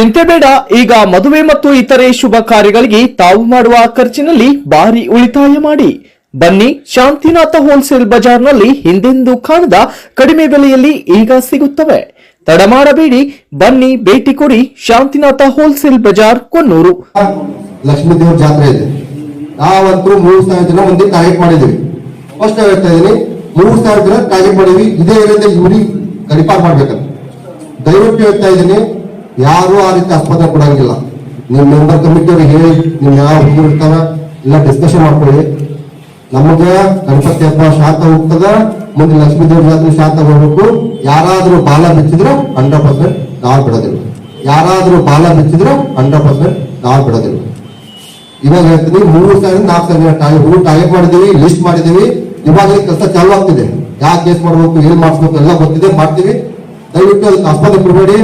ಚಿಂತೆ ಬೇಡ, ಈಗ ಮದುವೆ ಮತ್ತು ಇತರೆ ಶುಭ ಕಾರ್ಯಗಳಿಗೆ ತಾವು ಮಾಡುವ ಖರ್ಚಿನಲ್ಲಿ ಭಾರಿ ಉಳಿತಾಯ ಮಾಡಿ. ಬನ್ನಿ ಶಾಂತಿನಾಥ ಹೋಲ್ಸೇಲ್ ಬಜಾರ್ನಲ್ಲಿ ಹಿಂದೆಂದೂ ಕಾಣದ ಕಡಿಮೆ ಬೆಲೆಯಲ್ಲಿ ಈಗ ಸಿಗುತ್ತವೆ. ತಡ ಮಾಡಬೇಡಿ, ಬನ್ನಿ ಭೇಟಿ ಕೊಡಿ ಶಾಂತಿನಾಥ ಹೋಲ್ಸೇಲ್ ಬಜಾರ್, ಕೊನ್ನೂರು. ಲಕ್ಷ್ಮೀ ದೇವ್ರ ಜಾತ್ರೆ ಇದೆ. ನಾವಂತೂ ಮೂರು ಸಾವಿರ ಜನ ಮಂದಿ ಟಾರ್ಗೆಟ್ ಮಾಡಿದೀವಿ ಫಸ್ಟ್ ಹೇಳ್ತಾ ಇದೀನಿ ಮೂರು ಸಾವಿರ ಜನ ಟಾರ್ಗೆಟ್ ಮಾಡಿದೀವಿ ಇದೇ ಇರೋದೇ ಇವ್ರಿಗೆ ಕಡಿಪಾರ್ ಮಾಡ್ಬೇಕಂತ. ದಯವಿಟ್ಟು ಹೇಳ್ತಾ ಇದೀನಿ ಯಾರು ಆ ರೀತಿ ಆಸ್ಪತ್ರೆ ಕೊಡಂಗಿಲ್ಲ. ನಿಮ್ ಮೆಂಬರ್ ಕಮಿಟಿ ಅವ್ರಿಗೆ ಹೇಳಿ ನಿಮ್ ಯಾವ ಹುಡುಗರು ಇರ್ತಾರ, ಎಲ್ಲ ಡಿಸ್ಕಷನ್ ಮಾಡ್ಕೊಳ್ಳಿ. ನಮಗೆ ಗಣಪತಿ ಹಬ್ಬ ಶಾಂತ ಹೋಗ್ತದ, ಮುಂದೆ ಲಕ್ಷ್ಮೀ ದೇವ್ರ ಜಾತ್ರೆ ಶಾಂತ ಹೋಗ್ಬೇಕು. ಯಾರಾದ್ರೂ ಬಾಲ ಬಿಚ್ಚಿದ್ರೆ ಹಂಡ್ರೆಡ್ ಪರ್ಸೆಂಟ್ ನಾವು ಬಿಡೋದಿಲ್ಲ. ಯಾರಾದ್ರೂ ಬಾಲ ಬಿಚ್ಚಿದ್ರೆ ಹಂಡ್ರೆಡ್ ಪರ್ಸೆಂಟ್ ನಾವು ಬಿಡೋದಿಲ್ಲ. ಇವಾಗ ಹೇಳ್ತೀನಿ, ಮೂರು ಸಾವಿರ ನಾಲ್ಕು ಸಾವಿರ ಟಾರ್ಗೆಟ್ ಹೂ ಟಾರ್ಗೆಟ್ ಮಾಡಿದೀವಿ ಲಿಸ್ಟ್ ಮಾಡಿದೀವಿ ಇವಾಗ ಕೆಲಸ ಚಾಲು ಆಗ್ತಿದೆ. ಯಾವ ಕೇಸ್ ಮಾಡ್ಬೇಕು, ಏನ್ ಮಾಡಿಸ್ಬೇಕು ಎಲ್ಲ ಗೊತ್ತಿದೆ, ಮಾಡ್ತೀವಿ. ದಯವಿಟ್ಟು ಅದಕ್ಕೆ ಆಸ್ಪತ್ರೆ ಕೊಡಬೇಡಿ.